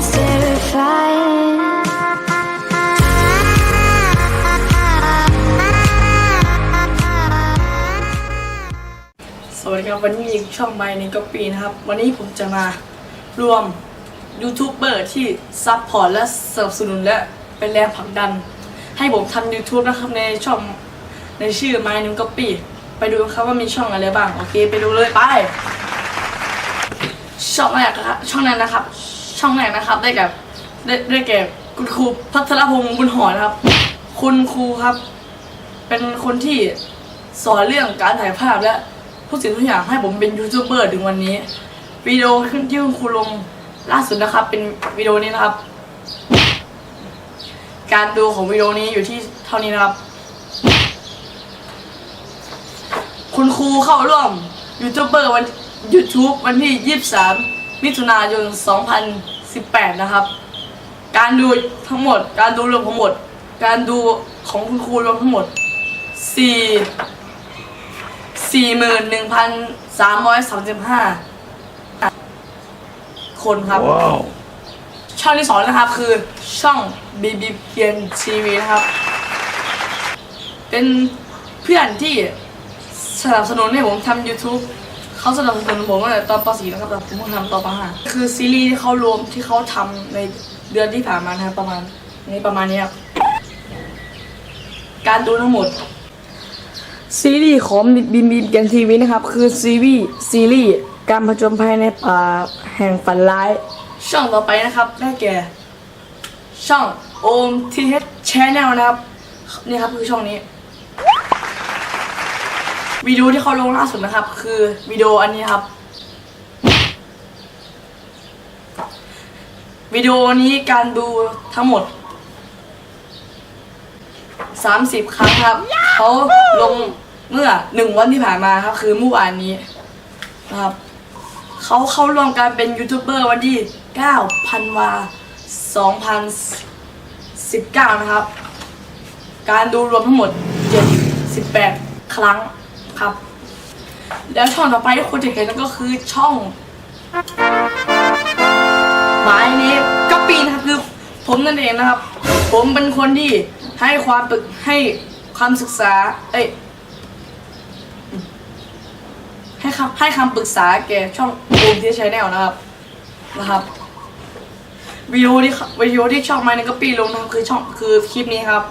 It's terrifying. สวัสดีครับวันนี้มีช่องไมค์ในก็ปีนะครับ วันนี้ผมจะมารวมยูทูบเบอร์ที่ซัพพอร์ตและสนับสนุนและเป็นแรงผลักดัน ให้ผมทำ YouTube นะครับในช่องในชื่อไมค์นึงก็ปีไปดูครับว่ามีช่องอะไรบ้าง โอเค ไปดูเลยไป ช่องแรกนะครับช่องนั้นนะครับ ช่องแรกนะครับ ได้กับได้ได้แก่คุณครูพัทรพงศ์บุญหอนะครับ คุณครูครับ เป็นคนที่สอนเรื่องการถ่ายภาพและทุกสิ่งทุกอย่างให้ผมเป็นยูทูบเบอร์ถึงวันนี้วิดีโอขึ้นที่คุณครูลงล่าสุดนะครับ เป็นวิดีโอนี้นะครับ การดูของวิดีโอนี้อยู่ที่เท่านี้นะครับ คุณครูเข้าร่วมยูทูบเบอร์วัน YouTube วันที่ 23 มิถุนายน 2018 นะครับ การดูทั้งหมด การดูรวมทั้งหมด การดูของคุณครูรวมทั้งหมดสี่สี่หมื่นหนึ่งพันสามร้อยสามสิบห้าคนครับ ช่องที่สองนะครับคือช่อง BB เพียนทีวีนะครับ เป็นเพื่อนที่สนับสนุนให้ผมทำ YouTube เขาสนับสนุนผมตั้งแต่ตอนป .4 นะครับแต่ผมเพิ่งทำตอนป .5 คือซีรีส์ที่เขารวมที่เขาทำในเดือนที่ผ่านมานะครับประมาณนี้ประมาณนี้ครับการดูทั้งหมด ซีรีส์ของบีมบีมกันทีวีนะครับ คือซีรีส์ซีรีส์การผจญภัยในป่าแห่งฝันร้าย ช่องต่อไปนะครับได้แก่ ช่องโอมทีเฮดชนแนลนะครับ นี่ครับคือช่องนี้ วิดีโอที่เขาลงล่าสุดนะครับ คือวิดีโออันนี้ครับวิดีโอนี้การดูทั้งหมด 30 ครั้งครับเขาลงเมื่อหนึ่งวันที่ผ่านมาครับ คือเมื่อวานนี้นะครับเขาเข้าร่วมการเป็นยูทูบเบอร์วันที่9พันวา2019 นะครับ การดูรวมทั้งหมด 78 ครั้ง ครับ แล้วช่องต่อไปที่คุณจะเห็นนั่นก็คือช่องหมายนี้ก็ปีนะครับคือผมนั่นเองนะครับ ผมเป็นคนที่ให้ความปรึกให้ความศึกษา เอ้ยให้คำให้คำปรึกษาแกช่องโอมที่ใช้แนลนะครับนะครับวิดีโอที่วิดีโอที่ช่องไมค์นก็ปีลงนะครับคือช่องคือคลิปนี้ครับ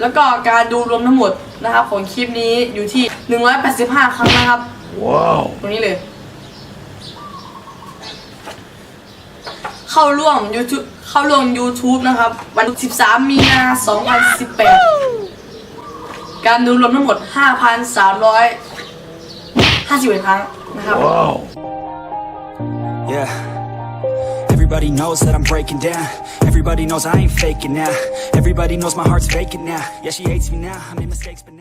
แล้วก็การดูรวมทั้งหมดนะครับของคลิปนี้อยู่ที่ 185 ครั้งนะครับ Wow. ตรงนี้เลย เข้าร่วม YouTube เข้าร่วม YouTube นะครับ วัน 13 มีนา2018 การดูรวมทั้งหมด 5,351 ครั้งนะครับ Wow. Yeah. Everybody knows that I'm breaking down. Everybody knows I ain't faking now. Everybody knows my heart's vacant now. Yeah, she hates me now. I made mistakes, but now.